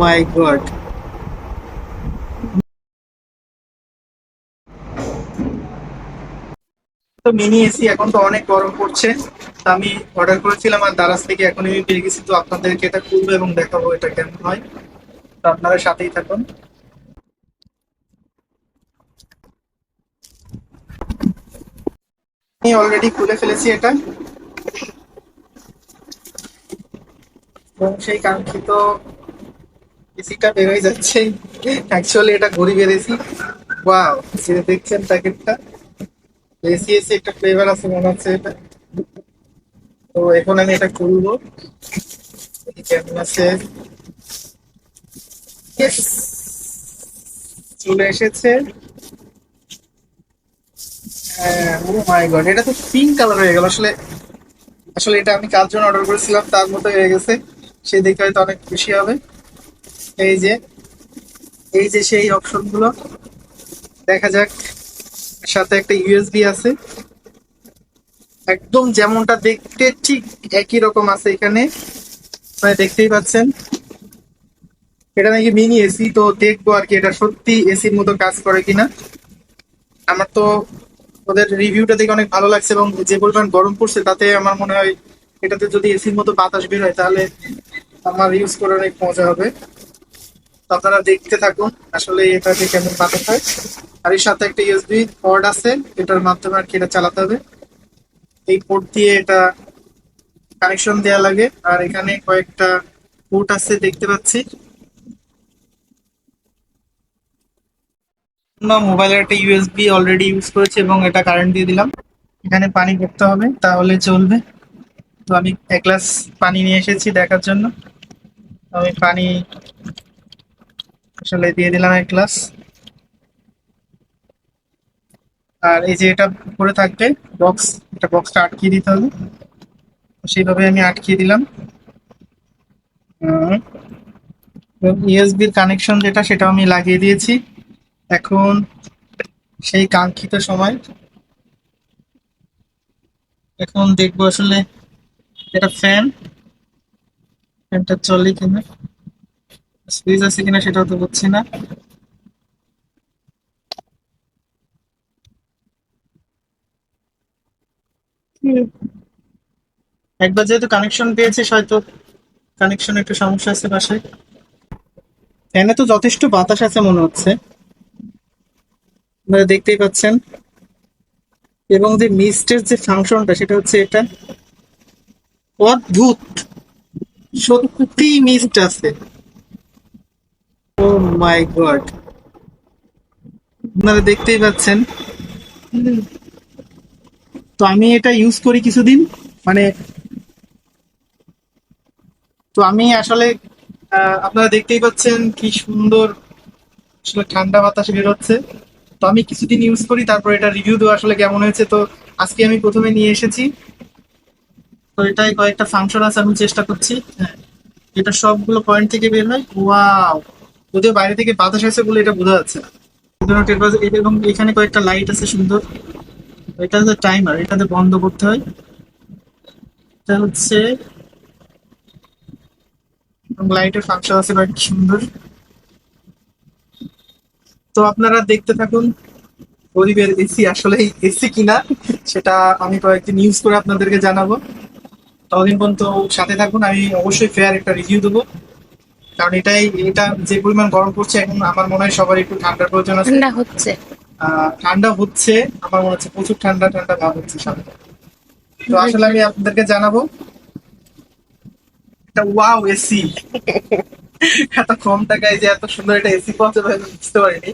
মাই god তো mini AC এখন তো অনেক গরম পড়ছে। তো আমি অর্ডার করেছিলাম আর দারাজ থেকে এখন আমি পেয়ে গেছি। তো আপনাদেরকে এটা খুলবো এবং দেখাবো এটা কেমন হয়। তো আপনারা সাথেই থাকুন। আমি অলরেডি খুলে ফেলেছি এটা। এবং সেই কাঙ্ক্ষিত এসিটা বেরোয় যাচ্ছে অ্যাকচুয়ালি এটা ঘড়ি বেরিয়েছি। ওয়াও যে দেখছেন প্যাকেটটা এসি এসি একটা ফ্লেভার আছে, মনে হচ্ছে এটা। তো এখন আমি এটা খুলবো। আছে। চলে এসেছে। ও মাই গড এটা তো পিঙ্ক কালার হয়ে গেল। আসলে আসলে এটা আমি কার জন্য অর্ডার করেছিলাম, তার মতো হয়ে গেছে। সে দেখে হয়তো অনেক খুশি হবে। এই যে এই যে সেই অপশনগুলো দেখা যাক, সাথে একটা ইউএসবি আছে। একদম যেমনটা দেখতে ঠিক একই রকম আছে এখানে। দেখতেই পাচ্ছেন। এটা নাকি মিনি এসি তো দেখব আর কি, এটা সত্যি এসির মতো কাজ করে কিনা। আমার তো ওদের রিভিউটা দেখে অনেক ভালো লাগছে এবং যে পরিমাণ গরম পড়ছে, তাতে আমার মনে হয় এটাতে যদি এসির মতো বাতাস বের হয়, তাহলে আমার ইউজ করে অনেক মজা হবে। আপনারা দেখতে থাকুন, আসলে এটাতে কেমন বাতাস হয়। আর এর সাথে একটা ইউএসবি পোর্ট আছে, এটার মাধ্যমে আর কি এটা চালাতে হবে। এই পোর্ট দিয়ে এটা কানেকশন দেওয়া লাগে, আর এখানে কয়েকটা পোর্ট আছে দেখতে পাচ্ছি। মোবাইলের একটা ইউএসবি অলরেডি ইউজ করেছি এবং এটা কারেন্ট দিয়ে দিলাম। এখানে পানি করতে হবে, তাহলে চলবে। তো আমি এক গ্লাস পানি নিয়ে এসেছি দেখার জন্য। আমি পানি আসলে দিয়ে দিলাম এক গ্লাস। আর এই যে এটা করে থাকবে বক্স এটা বক্সটা আটকিয়ে দিতে হবে। সেইভাবে আমি আটকিয়ে দিলাম। ইউএসবির কানেকশন যেটা সেটা আমি লাগিয়ে দিয়েছি। এখন সেই কাঙ্ক্ষিত সময়। এখন দেখব আসলে এটা ফ্যান ফ্যানটা চলে কিনা। সুইচ আছে কিনা সেটাও তো বুঝছি না। একবার যেহেতু কানেকশন পেয়েছে, হয়তো কানেকশন একটু সমস্যা আছে বাসায়। ফ্যানে তো যথেষ্ট বাতাস আছে মনে হচ্ছে। আপনারা দেখতেই পাচ্ছেন। এবং যে মিস্টের যে ফাংশনটা, সেটা হচ্ছে এটা। অদ্ভুত! সত্যি মিস্ট আছে। মাই গড আপনারা দেখতেই পাচ্ছেন। তো আমি এটা ইউজ করি কিছুদিন মানে তো আমি আসলে আপনারা দেখতেই পাচ্ছেন কি সুন্দর আসলে ঠান্ডা বাতাস বেরোচ্ছে। তো আমি কিছুদিন ইউজ করি, তারপর এটা রিভিউ দেওয়া আসলে কেমন হয়েছে, তো আজকে আমি প্রথমে নিয়ে এসেছি। তো এটাই কয়েকটা ফাংশন আছে, আমি চেষ্টা করছি। হ্যাঁ এটা সবগুলো পয়েন্ট থেকে বের হয়। ওয়াও যদিও বাইরে থেকে বাতাস আছে বলে এটা বোঝা যাচ্ছে না। এবং এখানে কয়েকটা লাইট আছে সুন্দর। এটা হচ্ছে টাইমার এটাতে বন্ধ করতে হয়। এটা হচ্ছে লাইটের ফাংশন আছে কয়েকটা সুন্দর। তো আপনারা দেখতে থাকুন, গরিবের এসি আসলে এসি কিনা, সেটা আমি কয়েকদিন ইউজ করে আপনাদেরকে জানাব। ততদিন পর্যন্ত সাথে থাকুন, আমি অবশ্যই ফেয়ার একটা রিভিউ দেবো। কারণ এটাই এটা যে পরিমাণ গরম পড়ছে এখন আমার মনে হয় সবার একটু ঠান্ডার প্রয়োজন আছে। ঠান্ডা হচ্ছে। ঠান্ডা হচ্ছে আমার মনে হচ্ছে প্রচুর ঠান্ডা ঠান্ডা ভাব হচ্ছে সামনে তো আসলে আমি আপনাদেরকে জানাব এটা ওয়াও এসি এত কম টাকায় যে এত সুন্দর একটা এসি পাওয়া যাবে বুঝতে পারিনি।